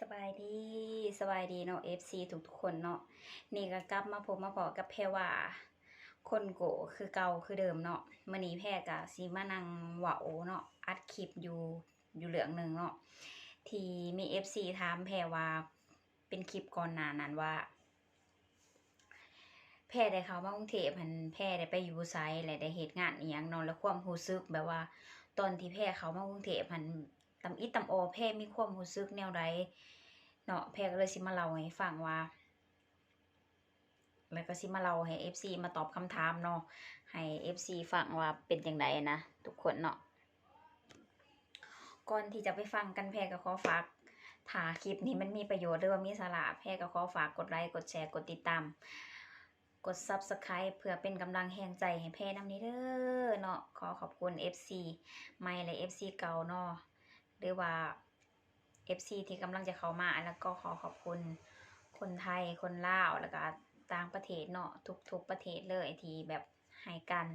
สบายดีสบายดีเนาะ FC ทุกทุกๆคนเนาะนี่ก็กลับมาพบมาพอกับแพรว่าคนโกคือเก่าคือเดิมเนาะมื้อนี้แพรก็สิมานังเว้าเนาะอัดคลิปอยู่อยู่เรื่องหนึ่งเนาะที่มี FC ถามแพรว่าเป็นคลิปก่อนหน้านั้นว่า แพรได้เขามากรุงเทพันแพรได้ไปอยู่ไสและได้เฮ็ดงานอีหยังนาะแล้วความรู้สึกแบบว่า ตอนที่แพรเขามากรุงเทพัน ตำอิดตำออแพรมีความรู้สึกแนวใดเนาะแพรก็เลยสิมาเล่าให้ฟังว่า แล้วก็สิมาเล่าให้ FC มาตอบคำถามเนาะให้ FC ฟังว่าเป็นจังไดนะทุกคนเนาะก่อนที่จะไปฟังกันแพรก็ขอฝากถ้าคลิปนี้มันมีประโยชน์หรือว่ามีสาระแพรก็ขอฝากกดไลค์กดแชร์กดติดตามกด Subscribe เพื่อเป็นกำลังแห่งใจให้แพรนำนี้เด้อเนาะขอขอบคุณ FC ใหม่และ FC เก่าเนาะ หรือว่า FC ที่กำลังจะเข้ามาแล้วก็ขอขอบคุณคนไทยคนลาวแล้วก็ต่างประเทศเนาะทุกๆประเทศเลยที่แบบให้การ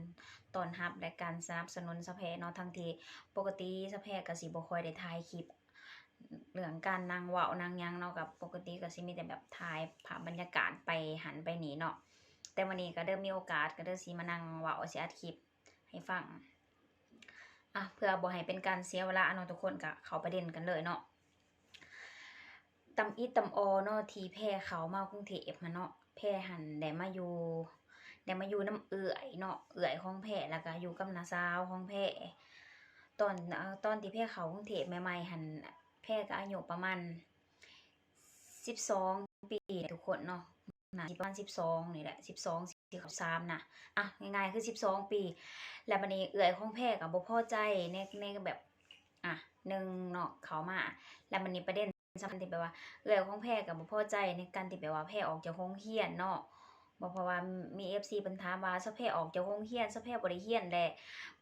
ต้อนรับและการสนับสนุนสะแพเนาะทั้งที่ปกติสะแพก็สิบ่ค่อยได้ถ่ายคลิปเรื่องการนางเว้านางยังเนาะกับปกติก็สิมีแต่แบบถ่ายภาพบรรยากาศไปหันไปหนีเนาะแต่วันนี้ก็เริ่มมีโอกาสก็เริ่มสิมานั่งเว้าสิอัดคลิปให้ฟัง อะเพื่อบ่ให้เป็นการเสียเวลาเนาะทุกคนก็เขาประเด็นกันเลยเนาะตำอีตำออเนาะทีแพร่เขามากรุงเทพมาเนาะแพร่หันได้มาอยู่ได้มาอยู่น้ำเอื่อยเนาะเอื่อยของแพร่แล้วก็อยู่กับน้าสาวของแพร่ตอนตอนที่แพร่เขากรุงเทพใหม่ๆหันแพร่ก็อายุประมาณสิบสองปีทุกคนเนาะน่าประมาณสิบสองนี่แหละสิบสอง สิบสามนะอะง่ายๆคือสิบสองปี แล้วบัดนี้เอื่อยของแพ่กับบ่พอใจในในแบบอะหนึ่งเนาะเขามา แล้วมันนี่ประเด็นสำคัญที่แบบว่าเอื้อยของแพรกับบ่พอใจในการที่แบบว่าแพรออกจากโรงเรียนเนาะบ่เพราะว่ามี FC เพิ่นถาว่าซะแพรออกจากโรงเรียนซะแพรบ่ได้เรียนแหละ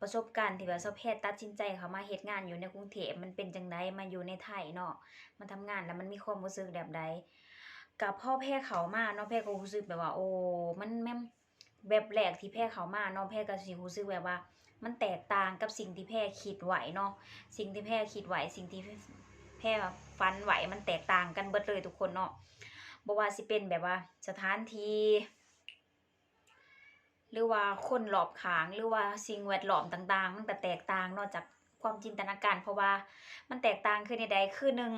ประสบการณ์ที่ว่าซะแพรตัดสินใจเขามาเฮ็ดงานอยู่ในกรุงเทพมันเป็นจังไดมาอยู่ในไทยเนาะมาทำงานแล้วมันมีความรู้สึกแบบใดกับพ่อแพรเขามาเนาะแพรก็รู้สึกแบบว่า โอ้มันแม่ แบบแรกที่แพรเข้ามาเนาะแพรก็สิรู้สึกแบบว่า มันแตกต่างกับสิ่งที่แพรคิดไหวเนาะสิ่งที่แพรคิดไหวสิ่งที่แพร่ฟันไหวมันแตกต่างกันเบิดเลยทุกคนเนาะบ่ว่าสิเป็นแบบว่าสถานที่หรือว่าคนหลอบขางหรือว่าสิ่งแวดล้อมต่าง ๆ มันก็แตกต่างเนอกจาก ความจินตนาการ เพราะว่ามันแตกต่างคือในใดคือหนึ่ง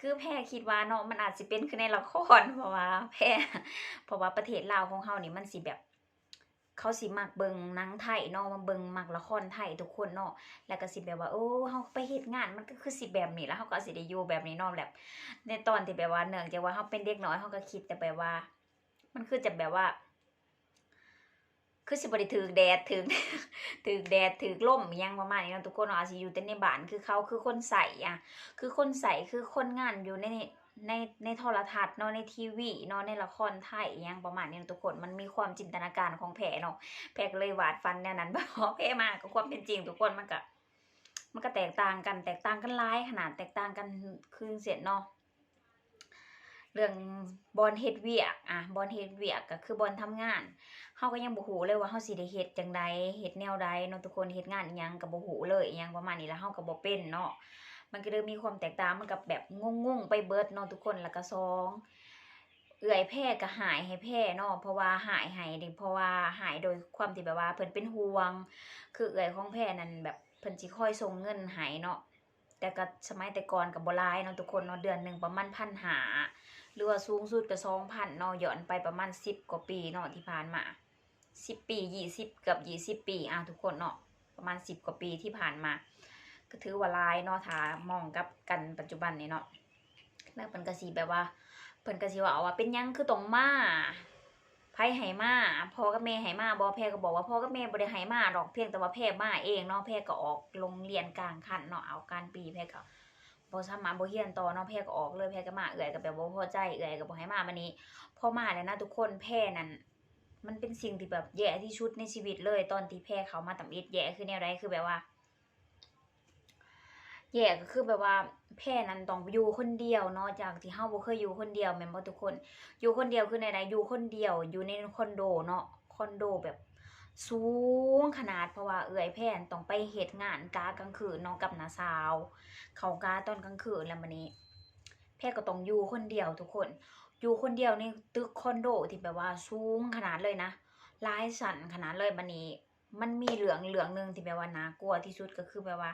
คือแพรคิดว่าเนาะมันอาจสิเป็นคือในละครเพราะว่า แพรเพราะว่าประเทศลาวของเฮานี่มันสิแบบเขาสิมักเบิงนังไทยเนาะมาเบิงมักละครไทยทุกคนเนาะแล้วก็สิแบบว่าโอ้เฮาไปเฮ็ดงานมันก็คือสิแบบนี้แล้วเฮาก็สิได้อยู่แบบนี้เนาะแบบ ในตอนที่แบบว่าเนื่องจากว่าเฮาเป็นเด็กน้อยเฮาก็คิดแต่แบบว่า มันคือจะแบบว่า คือสิบ่ได้ถูกแดดถูกถูกแดดถูกลมยังประมาณนี้นะทุกคนเนาะอาจสิอยู่แต่ในบ้านคือเขาคือคนใส่อะคือคนใส่คือคนงานอยู่ในในในโทรทัศน์เนาะในทีวีเนาะในละครไทยอิหยังประมาณนี้นะทุกคนมันมีความจินตนาการของแผลเนาะแพรก็เลยวาดฟันแนวนั้นบ่แพรมากกับความเป็นจริงทุกคนมันก็มันก็แตกต่างกันแตกต่างกันหลายขนาดแตกต่างกันคือเสร็จเนาะ เรื่องบอลเฮ็ดเวียกอะบอลเฮ็ดเวียกก็คือบอลทำงานเฮาก็ยังบ่ฮู้เลยว่าเฮาสิได้เฮ็ดจังใดเฮ็ดแนวใดเนาะทุกคนเฮ็ดงานอิหยังก็บ่ฮู้เลยอิหยังประมาณนี้แล้วเฮาก็บ่เป็นเนาะมันก็เลยมีความแตกต่างมันก็แบบงงๆไปเบิดเนาะทุกคนแล้วก็สองเอื่อยแพร่ก็หายให้แพร่เนาะเพราะว่าหายให้นี่เพราะว่าหายโดยความที่แบบว่าเพิ่นเป็นห่วง คือเอื่อยของแพร่นั่นแบบเพิ่นสิค่อยส่งเงินให้เนาะแต่ก็สมัยแต่ก่อนก็บ่หลายเนาะทุกคนเนาะเดือนหนึ่งประมาณ1,500ห รือว่าสูงสุดก็2,000เนาะย้อนไปประมาณ10กว่าปีเนาะที่ผ่านมา10ปี20เกือบ20ปีอะทุกคนเนาะประมาณ10กว่าปีที่ผ่านมา ก็ถือว่าลายเนาะถ้ามองกับกันปัจจุบันนี้เนาะแล้วเพิ่นก็สิแบบว่าเพิ่นก็สิว่าว่าเป็นยังคือต้องมาไผให้มาพ่อกับแม่ให้มาบ่แพ่ก็บอกว่าพ่อกับแม่บ่ไห้มาดอกเพียงแต่ว่าแพ่มาเองเนาะแพ่ก็ออกโรงเรียนกลางคันเนาะเอาการปีแพ่ก็ บ่สามารถบ่เรียนต่อเนาะแพ่ก็ออกเลยแพ่ก็มาเอื้อยก็แบบบ่พอใจเอื้อยก็บ่ให้มาบัดนี้พอมาแล้วนะทุกคนแพ่นั่นมันเป็นสิ่งที่แบบแย่ที่สุดในชีวิตเลย ตอนที่แพ่เขามาตำอิดแย่คือแนวใดคือแบบว่าแย่ก็คือแบบว่าแพร่นั้นต้องอยู่คนเดียวเนาะจากที่เฮาบ่เคยอยู่คนเดียวแม่นบ่ทุกคน อยู่คนเดียวคือในใดอยู่คนเดียวอยู่ในคอนโดเนาะคอนโดแบบ สูงขนาดเพราะว่าเอื้อยแพร่นต้องไปเฮ็ดงานกากลางคืนเนาะกับน้าสาว เขากาตอนกลางคืนแล้วมื้อนี้ แพพรก็ต้องอยู่คนเดียวทุกคน อยู่คนเดียวในตึกคอนโดที่แบบว่าสูงขนาดเลยนะลายชั้นขนาดเลยบัดนี้ มันมีเหลืองเหลืองหนึ่งที่แบบว่าน่ากลัวที่สุดก็คือแบบว่า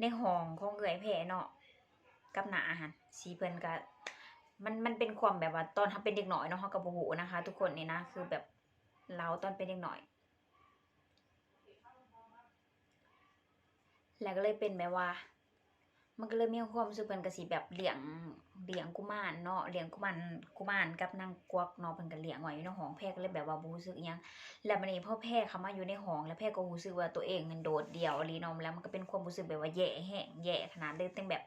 ในห้องของเอื้อยแพรเนาะกับหนาอาหารสีเพิ่นก็มันมันเป็นความแบบว่าตอนทำเป็นเด็กหน้อยเนาะเฮาก็บ่ฮู้นะคะ ทุกคนนี่นะคือแบบเราตอนเป็นเด็กหน้อย แล้วก็เลยเป็นแบบว่า มันก็เลยมีความรู้สึกเพิ่นก็สิแบบเลี้ยงเลี้ยงกุมารเนาะเลี้ยงกุมารกุมารกับนางกวักเนาะเพิ่นก็เลี้ยงไว้อยู่ในห้องแพรก็เลยแบบว่าบ่รู้สึกยังแล้วบัดนี้พ่อแพรเข้ามาอยู่ในห้องแล้วแพรก็รู้สึกว่าตัวเองมันโดดเดี่ยวอีนาะแล้วมันก็เป็นความรู้สึกแบบว่าแย่แฮงแย่ขนาดเลยตั้งแบบ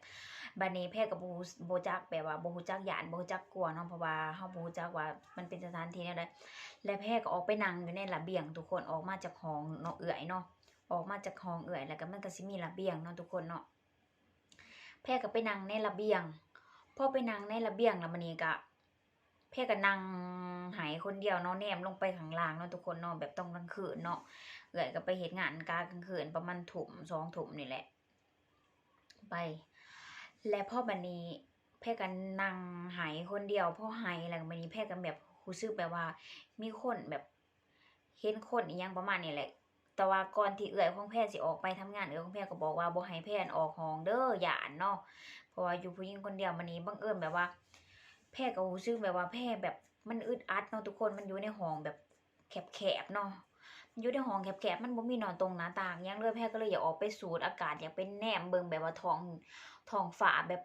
บัดนี้แพรก็บ่รู้บ่จักแบบว่าบ่รู้จักหยานบ่รู้จักกลัวเนาะเพราะว่าเฮาบ่รู้จักว่ามันเป็นสถานที่แนวใดแล้วแพรก็ออกไปนั่งอยู่ในระเบียงทุกคนออกมาจากห้องเนาะเอื้อยเนาะ ออกมาจากห้องเอื้อย แล้วก็มันก็สิมีระเบียงเนาะทุกคนเนาะแพรก็ไปนั่งในระเบียงพอไปนั่งในระเบียงแล้วมันนี้ก็แพรก็นั่งหายคนเดียวเนาะแนมลงไปข้างล่างเนาะทุกคนเนาะแบบต้องกลางคืนเนาะเอื้อยก็ไปเฮ็ดงานกลางคืนประมาณทุ่มสองทุ่มนี่แหละ ไป และพ่อบัดนี้แพรก็นั่งหายคนเดียวพ่อหายแล้วบัดนี้แพรก็แบบรู้สึกแบบว่า มีคนแบบเห็นคนอีหยังประมาณนี้แหละ แต่ว่าก่อนที่เอื้อยของแพรสิออกไปทำงานเอื้อยของแพรก็บอกว่าบ่ให้แพรออกห้องเด้อหยานเนาะเพราะว่าอยู่ผู้หญิงคนเดียวมันนี้บังเอิญแบบว่า แพรก็รู้สึกแบบว่าแพรแบบมันอึดอัดเนาะทุกคนมันอยู่ในห้องแบบแคบๆเนาะอยู่ในห้องแคบๆมันบ่มีนอนตรงหน้าต่างยังเลยแพรก็เลยอยากออกไปสูดอากาศอยากไปแนมเบิงแบบว่าท้องท้องฟ้าแบบ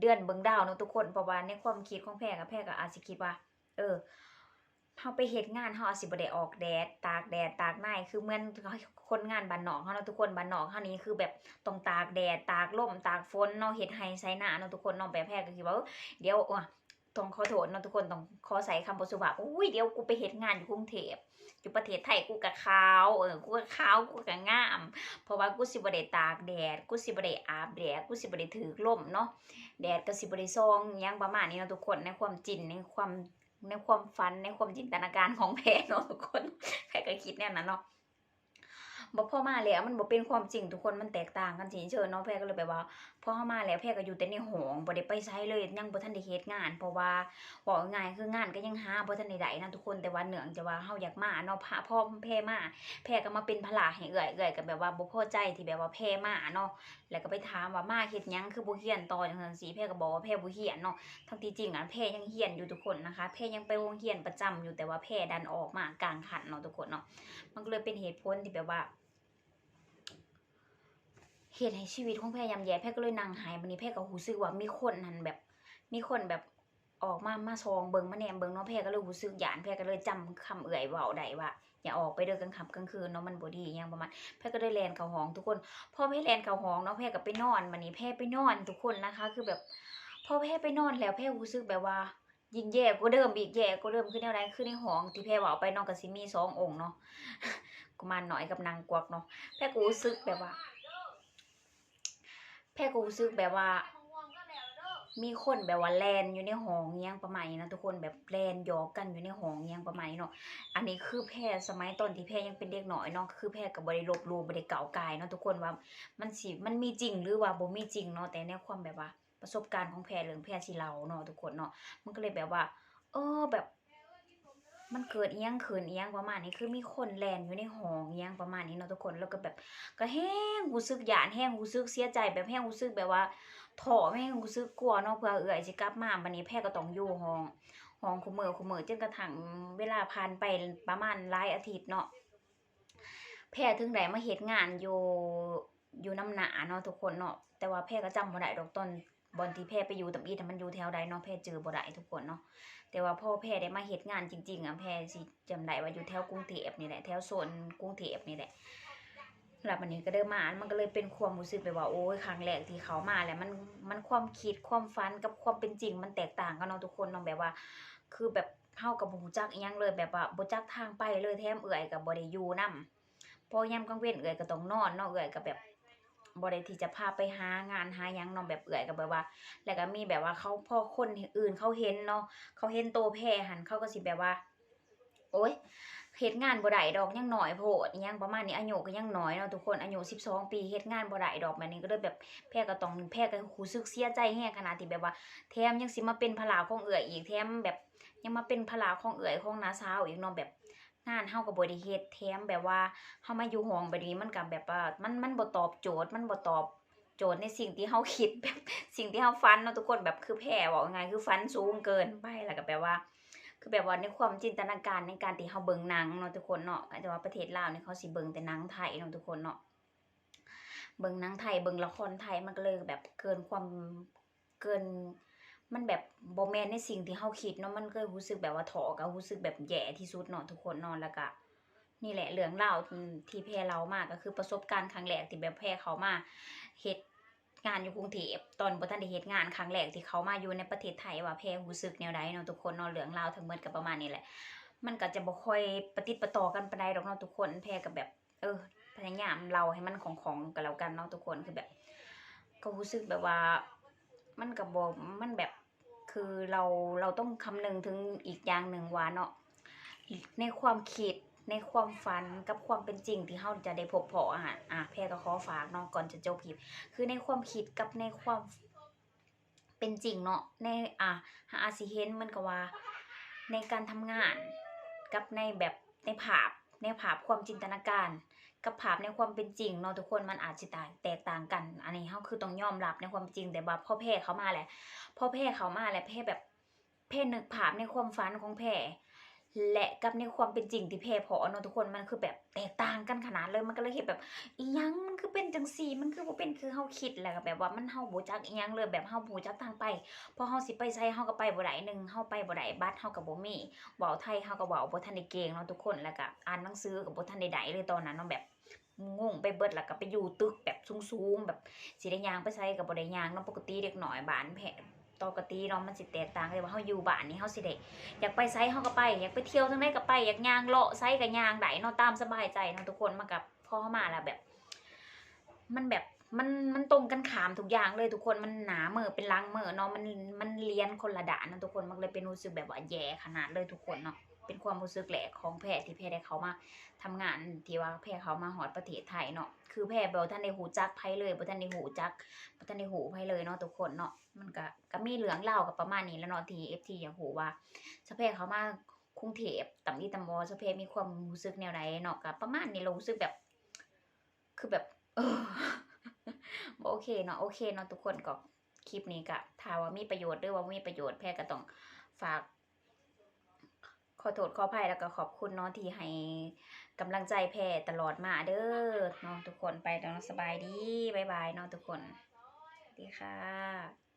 เดือนเบิงดาวเนาะทุกคนเพราะว่าในความคิดของแพรก็แพรก็อาจสิคิดว่า เออ เฮาไปเฮ็ดงานเฮาอาจสิบได้ออกแดด ตากแดดตากในคือเหมือนคนงานบ้านนอกเฮาเนาะทุกคนบ้านนอกเฮานี้คือแบบต้องตากแดดตากลมตากฝนเนาะเฮ็ดไร่ไสนาเนาะทุกคนเนาะแบบแพรก็คิดว่าเดี๋ยวอะต้องขอโทษเนาะทุกคนต้องขอใส่คำบ่สุภาพอุ้ยเดี๋ยวกูไปเฮ็ดงานอยู่กรุงเทพอยู่ประเทศไทยกูก็ขาวเออกูก็ขาวกูก็งาม เพราะว่ากูสิบได้ตากแดดกูสิบได้อาบแดดกูสิบได้ถือลมเนาะแดดก็สิบได้ส่องยังประมาณนี้เนาะทุกคนในความจินในความ ในความฝันในความจินตนาการของแพรเนาะทุกคนใครก็คิดแนวนั้นเนาะบอกพ่อมาแล้วมันบอกเป็นความจริงทุกคนมันแตกต่างกันสิเชิญเนาะแพรก็เลยแบบว่า อเฮามาแล้วแพรก็อยู่แต่ในห้องบ่ได้ไปไสเลยยังบ่ทันได้เฮ็ดงาน เพราะว่าบอกง่ายคืองานก็ยังหาบ่ทันได้ได้นะทุกคนแต่ว่าเหนืองจากว่าเฮาอยากมาเนาะพาพ่อแพรมาแพรก็มาเป็นภาระให้เอื้อยเอื้อยก็แบบว่าบ่พอใจที่แบบว่าแพรมาเนาะแล้วก็ไปถามว่ามาเฮ็ดหยังคือบ่เรียนต่อจังซั่นสิแพรก็บอกว่าแพรบ่เรียนเนาะทั้งที่จริงอะแพรยังเรียนอยู่ทุกคนนะคะแพรยังไปโรงเรียนประจำอยู่แต่ว่าแพรดันออกมากลางคันเนาะทุกคนเนาะมันก็เลยเป็นเหตุผลที่แบบว่า เฮ็ดให้ชีวิตของแพรยำแย่แพรก็เลยนั่งหายบัดนี้แพรก็รู้สึกว่ามีคนนั่นแบบ มีคนแบบออกมามาซองเบิงมาแหนมเบิงเนาะแพรก็เลยรู้สึกหยานแพรก็เลยจำคำเอื่อยเว้าได้ว่าอย่าออกไปเด้อกลางค่ำกลางคืนเนาะมันบ่ดีอิหยังประมาณแพรก็เลยแลนเข้าห้องทุกคนพอแพ่แลนเข้าห้องเนาะแพ่ก็ไปนอนวันนี้แพ่ไปนอนทุกคนนะคะ คือแบบพอแพ่ไปนอนแล้วแพ่รู้สึกแบบว่ายิ่งแย่กว่าเดิมอีกแย่กว่าเดิมคือแนวใดคือในห้องที่แพ่ว้าไปนาะก็สิมี่สององค์เนาะกุมารหน้อยกับนางกวักเนาะแพ่ก็รู้สึกแบบว่า แพ่ก็รู้สึกแบบว่า มีคนแบบว่าแลนอยู่ในห้องอิหยังประมาณนี้นะทุกคนแบบแลนหยอกกันอยู่ในห้องอิหยังประมาณนี้เนาะอันนี้คือแพรสมัยตอนที่แพรยังเป็นเด็กหน้อยเนาะคือแพรก็บ่ได้ลบหลู่บ่ได้กล่ากายเนาะทุกคนว่ามันสิมันมีจริงหรือว่าบ่มีจริงเนาะแต่ในความแบบว่าประสบการณ์ของแพรเรื่องแพรสิเล่าเนาะทุกคนเนาะมันก็เลยแบบว่า เออแบบ มันเกิดเอียังขึ้นอียงประมาณนี้คือมีคนแลนอยู่ในห้องเอียงประมาณนี้เนาะทุกคนแล้วก็แบบก็แห้งรู้สึกหยานแห้งรู้สึกเสียใจแบบแห้งรู้สึกแบบว่าท้อแห้งรู้สึกกลัวเนาะเพื่อเอื้อยสิกลับมาบัดนี้แพรก็ต้องอยู่ห้องห้องคุมื้อคุมื้อจนกระทั่งเวลาผ่านไปประมาณหลายอาทิตย์เนาะแพรถึงได้มาเฮ็ดงานอยู่อยู่น้ำหนาเนาะทุกคนเนาะแต่ว่าแพรก็จำบ่ได้ดอกตอน บอนที่แพรไปอยู่ตำอีแต่มันอยู่แถวใดเนาะแพรจื้อบ่ได้ทุกคนเนาะแต่ว่าพ่อแพรได้มาเฮ็ดงานจริง ๆอะแพรสิจำได้ว่าอยู่แถวกรุงเทพนี่แหละแถวโซนกรุงเทพนี่แหละแล้วมันนี้ก็เดินมามันก็เลยเป็นความรู้สึกแบบว่าโอ้ยครั้งแรกที่เขามาแล้วมันมันความคิดความฝันกับความเป็นจริง มันแตกต่างกันเนาะทุกคนเนาะแบบว่า คือแบบเฮากับบ่รู้จักยังเลยแบบว่าบ่จักทางไปเลยแถมเอื้อยก็บ่ได้ยู่นํพอยามกลางเว้นเอื้อยก็ต้องนอนเนาะเอื้อยก็แบบ บ่ได้ที่จะพาไปหางานหายังนาะแบบเอื้อยก็แบบว่า แล้วก็มีแบบว่าเขาพ่อคนอื่นเขาเห็นเนาะเขาเห็นโตแพรหันเขาก็สิแบบว่า โอ๊ยเฮ็ดงานบ่ได้ดอกยังหน้อยโพดยังประมาณนี้อายุก็ยังน้อยเนาะทุกคนอายุ12 ปีเฮ็ดงานบ่ได้ดอกแบบนี้ก็เลยแบบแพรก็ต้องแพรก็รู้สึกเสียใจแฮงขนาดที่แบบว่าแถมยังสิมาเป็นภาของเอื้อยอีกแถมแบบยังมาเป็นภาของเอื้อยของน้าสาวอีกเนาะแบบ งานเฮาก็บ่ได้เฮ็ดแถมแบบว่าเฮามาอยู่ห้องแบบนี้มันก็แบบว่ามันมันบ่ตอบโจทย์มันบ่ตอบโจทย์ในสิ่งที่เฮาคิดแบบสิ่งที่เฮาฝันเนาะทุกคนแบบคือแพรเว้าง่ายๆคือฝันสูงเกินไปแล้วก็แปลว่า คือแบบว่าในความจินตนาการในการที่เฮาเบิ่งหนังเนาะทุกคนเนาะแต่ว่าประเทศลาวเนี่ยเขาสิเบิ่งแต่หนังไทยเนาะทุกคนเนาะเบิ่งหนังไทยเบิ่งละครไทยมันก็เลยแบบเกินความเกิน มันแบบบ่แมนในสิ่งที่เฮาคิดเนาะมันก็รู้สึกแบบว่าท้อก็รู้สึกแบบแย่ที่สุดเนาะทุกคนนาะแล้วก็นี่แหละเรื่องราวอืมที่แพรเล่ามากก็คือประสบการณ์ครั้งแรกที่แบบแพรเขามาเฮ็ดงานอยู่กรุงเทพตอนบ่ทันได้เฮ็ดงานครั้งแรกที่เขามาอยู่ในประเทศไทยว่าแพรรู้สึกแนวใดเนาะทุกคนนาะเรื่องราทั้งหมดก็ประมาณนี้แหละ มันก็จะบ่ค่อยประติประต่อกันไปานใดดอกเนาะทุกคนแพรก็แบบ เออพยายามเล่าให้มันของๆก็แล้วกันเนาะทุกคนคือแบบ ก็รู้สึกแบบว่า มันก็บ่มันแบบคือเราเราต้องคำนึงถึงอีกอย่างหนึ่งว่าเนาะในความคิดในความฝันกับความเป็นจริงที่เราจะได้พบพออะอะแพรก็ขอฝากเนาะก่อนจะจบคลิปคือในความคิดกับในความเป็นจริงเนาะในอะหาอาจสิเห็นมันก็ว่า ในการทำงานกับในแบบในภาพในภาพความจินตนาการ กับภาพในความเป็นจริงเนาะทุกคนมันอาจจะแตกต่างกัน อันนี้เขาคือต้องยอมรับในความจริงแต่ว่าพ่อแพร่เขามาแหละพ่อแพร่เขามาแหละแพร่แบบแพร่นึกภาพในความฝันของแพ่ และกับในความเป็นจริงที่แพร่พอเนาะทุกคนมันคือแบบแตกต่างกันขนาดเลยมันก็เลยเห็นแบบอียังมันคือเป็นจังซี่มันคือบ่เป็นคือเฮาคิดแหละแบบว่ามันเฮาบ่จักอียังเลยแบบเฮาบ่จักทางไปพอเฮาสิไปไสเฮาก็ไปบ่ได้หนึ่งเฮาไปบ่ได้บัตรเฮาก็บ่มีเว้าไทยเฮาก็เว้าบ่ทันได้เก่งเนาะทุกคนแล้วก็อ่านหนังสือก็บ่ทันได้ได้เลยตอนนั้นเนาะแบบงงไปเบิดแล้วก็ไปอยู่ตึกแบบสูงๆแบบสิได้ยางไปไสก็บ่ได้ยางเนาะปกติเด็กน้อยบ้านแพะ ปกติเนาะมันสิแตกต่างเลยว่าเฮาอยู่บ้านนี่เฮาสิได้อยากไปไสเฮาก็ไป อยากไปเที่ยวทั้งใดก็ไป อยากย่างเลาะไสก็ย่างได้เนาะตามสบายใจเนาะทุกคนมากับพ่อเฮามาแล้วแบบ มันแบบมันมันตรงกันขามทุกอย่างเลยทุกคนมันหนาเหมือเป็นลังเหมือเนาะมันมันเลียนคนละด่านนะทุกคนมันเลยเป็นรู้สึกแบบว่าแย่ขนาดเลยทุกคนเนาะ เป็นความรู้สึกแหลกของแพทย์ที่แพทย์ได้เขามาทำงานที่ว่าแพทย์เขามาหอดประเทศไทยเนาะคือแพทย์บ่ท่านได้หูจักไผเลยบ่ท่านได้หูจักบ่ท่านได้หูไผเลยเนาะทุกคนเนาะมันก็ก็มีเรื่องเล่ากับประมาณนี้แล้วเนาะที่ FT อยากหูว่าสแพทย์เขามากรุงเทพต่ำอีต่ำบอสแพทย์มีความรู้สึกแนวใดเนาะก็ประมาณนี้เรารู้สึกแบบ คือแบบเออบโอเคเนาะโอเคเนาะทุกคนก็คลิปนี้ก็ถ้าว่ามีประโยชน์หรือว่าบ่มีประโยชน์แพรก็ต้องฝาก อโทษขออภัยแล้วก็ขอบคุณเนาะที่ให้กำลังใจแพรตลอดมาเด้อเนาะทุกคนไปแล้วเนาะสบายดีบายบายเนาะทุกคนสวัสดีค่ะ